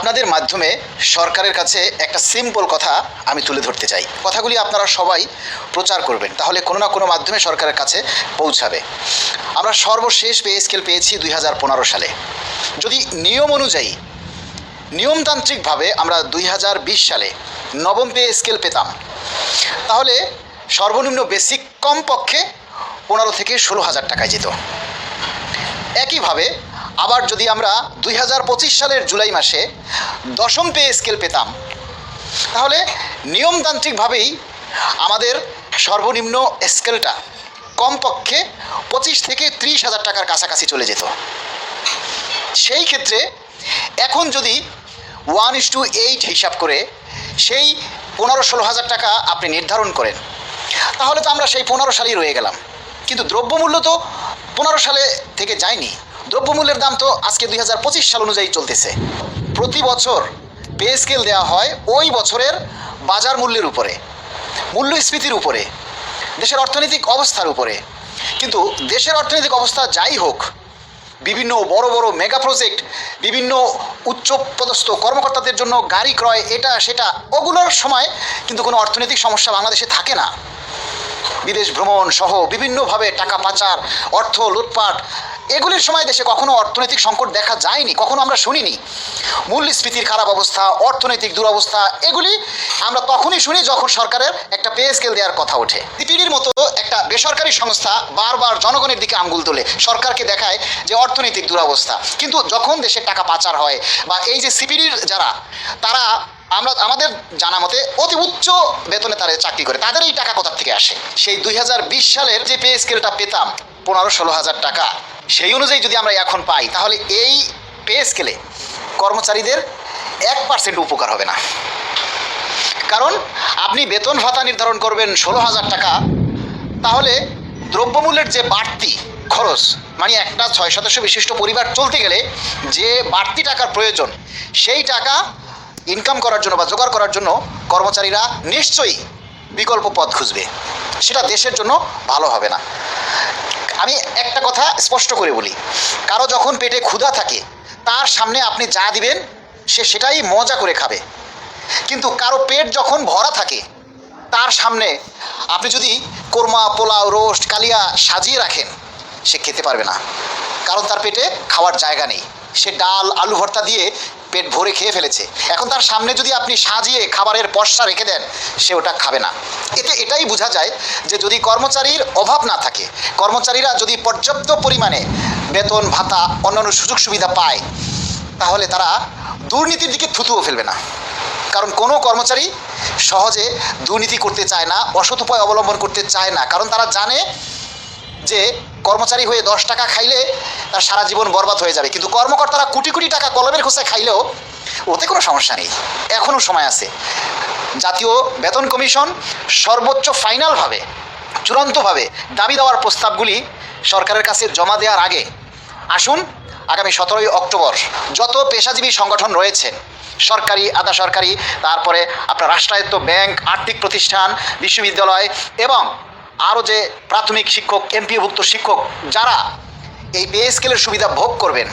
আপনাদের মাধ্যমে সরকারের কাছে একটা সিম্পল কথা আমি তুলে ধরতে চাই। কথাগুলি আপনারা সবাই প্রচার করবেন, তাহলে কোনো না কোনো মাধ্যমে সরকারের কাছে পৌঁছাবে। আমরা সর্বশেষ পে স্কেল পেয়েছি দুই হাজার পনেরো সালে। যদি নিয়ম অনুযায়ী, নিয়মতান্ত্রিকভাবে আমরা দুই হাজার বিশ সালে নবম পে স্কেল পেতাম, তাহলে সর্বনিম্ন বেসিক কমপক্ষে পনেরো থেকে ষোলো হাজার টাকায় যেত। একইভাবে আবার যদি আমরা দু হাজার পঁচিশ সালের জুলাই মাসে দশম পে স্কেল পেতাম, তাহলে নিয়মতান্ত্রিকভাবেই আমাদের সর্বনিম্ন স্কেলটা কমপক্ষে পঁচিশ থেকে ত্রিশ হাজার টাকার কাছাকাছি চলে যেত। সেই ক্ষেত্রে এখন যদি ওয়ান ইস টু এইট হিসাব করে সেই পনেরো ষোলো হাজার টাকা আপনি নির্ধারণ করেন, তাহলে তো আমরা সেই পনেরো সালেই রয়ে গেলাম। কিন্তু দ্রব্যমূল্য তো পনেরো সালে থেকে যায়নি। দ্রব্যমূল্যের দাম তো আজকে দুই হাজার পঁচিশ সাল অনুযায়ী চলতেছে। প্রতি বছর পে স্কেল দেওয়া হয় ওই বছরের বাজার মূল্যের উপরে, মূল্যস্ফীতির উপরে, দেশের অর্থনৈতিক অবস্থার উপরে। কিন্তু দেশের অর্থনৈতিক অবস্থা যাই হোক, বিভিন্ন বড় বড় মেগা প্রজেক্ট, বিভিন্ন উচ্চপদস্থ কর্মকর্তাদের জন্য গাড়ি ক্রয়, এটা, সেটা, ওগুলোর সময় কিন্তু কোনো অর্থনৈতিক সমস্যা বাংলাদেশে থাকে না। বিদেশ ভ্রমণ সহ বিভিন্নভাবে টাকা পাচার, অর্থ লুটপাট এগুলির সময় দেশে কখনো অর্থনৈতিক সংকট দেখা যায়নি, কখনো আমরা শুনিনি। মূল্যস্ফীতির খারাপ অবস্থা, অর্থনৈতিক দুরবস্থা, এগুলি আমরা তখনই শুনি যখন সরকারের একটা পে স্কেল দেওয়ার কথা ওঠে। সিপিডির মতো একটা বেসরকারি সংস্থা বারবার জনগণের দিকে আঙ্গুল তোলে, সরকারকে দেখায় যে অর্থনৈতিক দুরবস্থা। কিন্তু যখন দেশে টাকা পাচার হয় বা এই যে সিপিডির যারা, তারা আমরা, আমাদের জানা মতে অতি উচ্চ বেতনে তারা চাকরি করে। তাদের এই টাকা কোথার থেকে আসে? সেই দুই হাজার বিশ সালের যে পে স্কেলটা পেতাম, পনেরো ষোলো হাজার টাকা। সেই অনুযায়ী যদি আমরা এখন পাই, তাহলে এই পে স্কেলে কর্মচারীদের এক পার্সেন্ট উপকার হবে না। কারণ আপনি বেতন ভাতা নির্ধারণ করবেন ষোলো হাজার টাকা, তাহলে দ্রব্যমূল্যের যে বাড়তি খরচ মানে একটা ছয় সদস্য বিশিষ্ট পরিবার চলতে গেলে যে বাড়তি টাকার প্রয়োজন, সেই টাকা ইনকাম করার জন্য বা জোগাড় করার জন্য কর্মচারীরা নিশ্চয়ই বিকল্প পথ খুঁজবে। সেটা দেশের জন্য ভালো হবে না। আমি একটা কথা স্পষ্ট করে বলি। কারও যখন পেটে ক্ষুধা থাকে, তার সামনে আপনি যা দিবেন, সে সেটাই মজা করে খাবে। কিন্তু কারও পেট যখন ভরা থাকে, তার সামনে আপনি যদি কোরমা, পোলাও, রোস্ট, কালিয়া সাজিয়ে রাখেন, সে খেতে পারবে না। কারণ তার পেটে খাওয়ার জায়গা নেই। সে ডাল, আলু ভর্তা দিয়ে পেট ভরে খেয়ে ফেলেছে। এখন তার সামনে যদি আপনি সাজিয়ে খাবারের পশা রেখে দেন, সে ওটা খাবে না। এতে এটাই বোঝা যায় যে যদি কর্মচারীর অভাব না থাকে, কর্মচারীরা যদি পর্যাপ্ত পরিমাণে বেতন, ভাতা, অন্যান্য সুযোগ সুবিধা পায়, তাহলে তারা দুর্নীতির দিকে থুতুও ফেলবে না। কারণ কোনো কর্মচারী সহজে দুর্নীতি করতে চায় না, অসৎ উপায় অবলম্বন করতে চায় না। কারণ তারা জানে যে কর্মচারী হয়ে দশ টাকা খাইলে তার সারা জীবন বরবাদ হয়ে যাবে। কিন্তু কর্মকর্তারা কোটি কোটি টাকা কলমের খোসায় খাইলেও ওতে কোনো সমস্যা নেই। এখনও সময় আছে। জাতীয় বেতন কমিশন সর্বোচ্চ ফাইনালভাবে চূড়ান্তভাবে দাবি দেওয়ার প্রস্তাবগুলি সরকারের কাছে জমা দেওয়ার আগে আসুন আগামী সতেরোই অক্টোবর যত পেশাজীবী সংগঠন রয়েছেন সরকারি, আধা সরকারি, তারপরে আপনার রাষ্ট্রায়ত্ত ব্যাংক, আর্থিক প্রতিষ্ঠান, বিশ্ববিদ্যালয় এবং আরও যে প্রাথমিক শিক্ষক এমপিভুক্ত শিক্ষক, যারা এই পে স্কেলের সুবিধা ভোগ করবেন,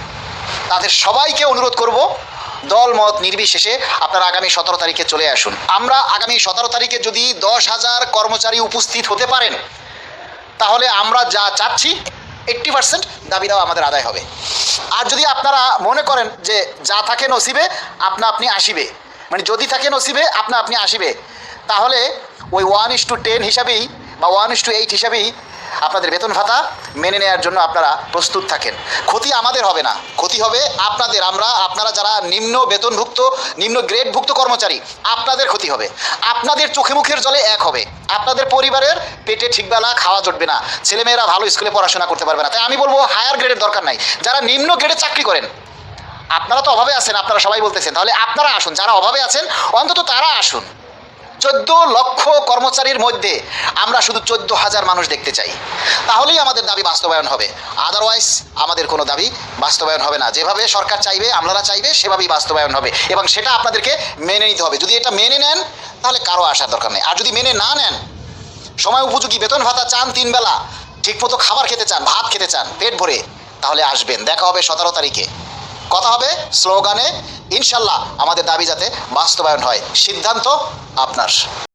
তাদের সবাইকে অনুরোধ করব দল মত নির্বিশেষে আপনারা আগামী সতেরো তারিখে চলে আসুন। আমরা আগামী সতেরো তারিখে যদি দশ হাজার কর্মচারী উপস্থিত হতে পারেন, তাহলে আমরা যা চাচ্ছি এইট্টি পার্সেন্ট দাবি দেওয়া আমাদের আদায় হবে। আর যদি আপনারা মনে করেন যে যা থাকে নসিবে, আপনা আপনি আসিবে। মানে যদি থাকে নসিবে, আপনা আপনি আসিবে। তাহলে ওই ওয়ান ইস টু টেন হিসাবেই বা ওয়ান ইস টু এইট হিসাবেই আপনাদের বেতন ভাতা মেনে নেওয়ার জন্য আপনারা প্রস্তুত থাকেন। ক্ষতি আমাদের হবে না। ক্ষতি হবে আপনাদের। আমরা, আপনারা যারা নিম্ন বেতনভুক্ত, নিম্ন গ্রেডভুক্ত কর্মচারী, আপনাদের ক্ষতি হবে। আপনাদের চোখে মুখের জলে এক হবে। আপনাদের পরিবারের পেটে ঠিকবেলা খাওয়া জুটবে না। ছেলেমেয়েরা ভালো স্কুলে পড়াশোনা করতে পারবে না। তাই আমি বলব হায়ার গ্রেডের দরকার নাই। যারা নিম্ন গ্রেডে চাকরি করেন, আপনারা তো অভাবে আছেন, আপনারা সবাই বলতেছেন। তাহলে আপনারা আসুন। যারা অভাবে আছেন, অন্তত তারা আসুন। চোদ্দ লক্ষ কর্মচারীর মধ্যে আমরা শুধু চোদ্দ হাজার মানুষ দেখতে চাই। তাহলেই আমাদের দাবি বাস্তবায়ন হবে। আদারওয়াইজ আমাদের কোনো দাবি বাস্তবায়ন হবে না। যেভাবে সরকার চাইবে, আমলারা চাইবে, সেভাবেই বাস্তবায়ন হবে। এবং সেটা আপনাদেরকে মেনে নিতে হবে। যদি এটা মেনে নেন, তাহলে কারও আসার দরকার নেই। আর যদি মেনে না নেন, সময় উপযোগী বেতন ভাতা চান তিন বেলা, ঠিকমতো খাবার খেতে চান, ভাত খেতে চান, পেট ভরে, তাহলে আসবেন। দেখা হবে সতেরো তারিখে। কথা হবে স্লোগানে ইনশাল্লাহ আমাদের দাবি যাতে বাস্তবায়ন হয়। সিদ্ধান্ত আপনার।